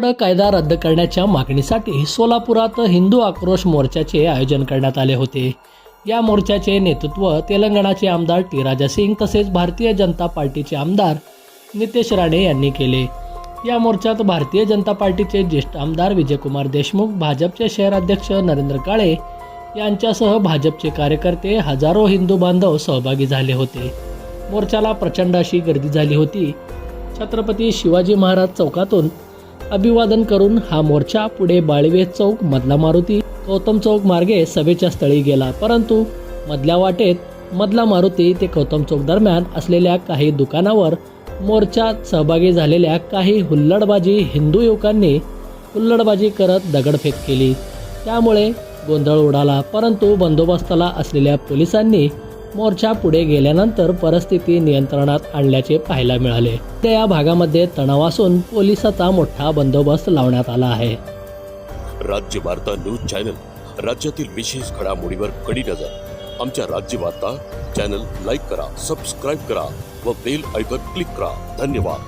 Board कायदा रद्द करण्याच्या मागणीसाठी सोलापुरात हिंदू आक्रोश मोर्चाचे आयोजन करण्यात आले होते. या मोर्चाचे नेतृत्व तेलंगणाचे आमदार टी राजा सिंग तसेच भारतीय जनता पार्टीचे आमदार नितेश राणे यांनी केले. या मोर्चात भारतीय जनता पार्टीचे ज्येष्ठ आमदार विजयकुमार देशमुख भाजपचे शहराध्यक्ष नरेंद्र काळे यांच्यासह भाजपचे कार्यकर्ते हजारो हिंदू बांधव सहभागी झाले होते. मोर्चाला प्रचंड अशी गर्दी झाली होती. छत्रपती शिवाजी महाराज चौकातून अभिवादन करून हा मोर्चा पुढे बाळवे चौक मधला मारुती गौतम चौक मार्गे सभेच्या स्थळी गेला. परंतु मधल्या वाटेत मधला मारुती ते गौतम चौक दरम्यान असलेल्या काही दुकानावर मोर्चात सहभागी झालेल्या काही हुल्लडबाजी हिंदू युवकांनी हुल्लडबाजी करत दगडफेक केली. त्यामुळे गोंधळ उडाला. परंतु बंदोबस्ताला असलेल्या पोलिसांनी मोर्चा पुढे गेल्यानंतर परिस्थिती नियंत्रणात आणल्याचे पाहायला मिळाले. त्या या भागामध्ये तणाव असून पोलिसाचा मोठा बंदोबस्त लावण्यात आला आहे. राज्य वार्ता न्यूज चॅनल राज्यातील विशेष घडामोडीवर कडी नजर. आमच्या राज्य वार्ता चॅनल लाईक करा सबस्क्राईब करा व बेल ऐकत क्लिक करा. धन्यवाद.